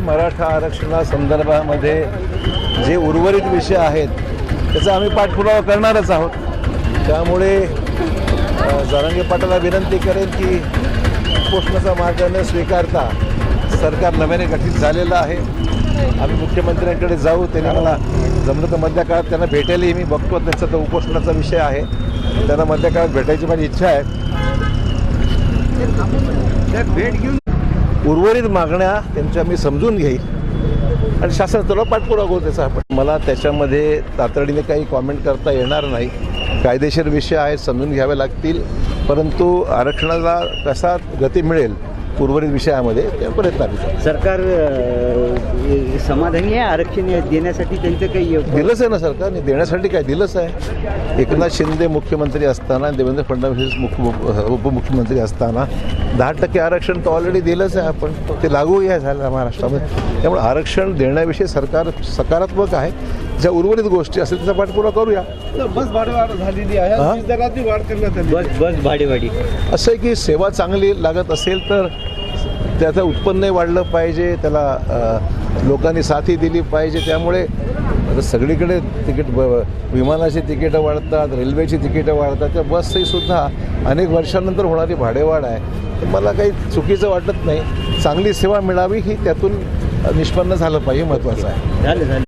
मराठा आरक्षणा संदर्भामध्ये जे उर्वरित विषय आहेत त्याचा आम्ही पाठपुरावा करणारच आहोत. त्यामुळे अ, पाटाला विनंती करेन की उपोषणाचा मार्ग न स्वीकारता सरकार नव्याने गठीत झालेलं आहे. आम्ही मुख्यमंत्र्यांकडे जाऊ त्यांनी मला जमलं तर मधल्या काळात त्यांना भेटायलाही मी बघतो. त्यांचा तो उपोषणाचा विषय आहे. त्यांना मधल्या काळात भेटायची माझी इच्छा आहे. भेट घेऊन उर्वरित मागण्या त्यांच्या मी समजून घेईल आणि शासनाला पाठपुरावा करू त्याचा आपण. मला त्याच्यामध्ये तातडीने काही कॉमेंट करता येणार नाही. कायदेशीर विषय आहेत समजून घ्यावे लागतील. परंतु आरक्षणाला कसा गती मिळेल उर्वरित विषयामध्ये त्या प्रयत्न आम्ही करू. सरकार समाधानी आहे आरक्षण देण्यासाठी त्यांचं काही दिलंच आहे ना सरकारने देण्यासाठी काय दिलंच आहे? एकनाथ शिंदे मुख्यमंत्री असताना देवेंद्र फडणवीस मुख्य उपमुख्यमंत्री असताना दहा टक्के आरक्षण तर ऑलरेडी दिलंच आहे आपण. ते लागू आहे झालं महाराष्ट्रामध्ये. त्यामुळे आरक्षण देण्याविषयी सरकार सकारात्मक आहे. ज्या उर्वरित गोष्टी असतील त्याचा पाठपुरावा करूया. बस भाडेवाढ झालेली आहे. हा? वाढ करण्यात आली बस बस भाडेवाडी असं आहे की सेवा चांगली लागत असेल तर त्याचं उत्पन्नही वाढलं पाहिजे त्याला अ, लोकांनी साथी दिली पाहिजे. त्यामुळे आता सगळीकडे तिकीट ब- विमानाची तिकीटं वाढतात रेल्वेची तिकीटं वाढतात. त्या बसही सुद्धा अनेक वर्षानंतर होणारी भाडेवाढ आहे. तर मला काही चुकीचं वाटत नाही. चांगली सेवा मिळावी ही त्यातून निष्पन्न झालं पाहिजे महत्त्वाचं आहे. झालं झालं.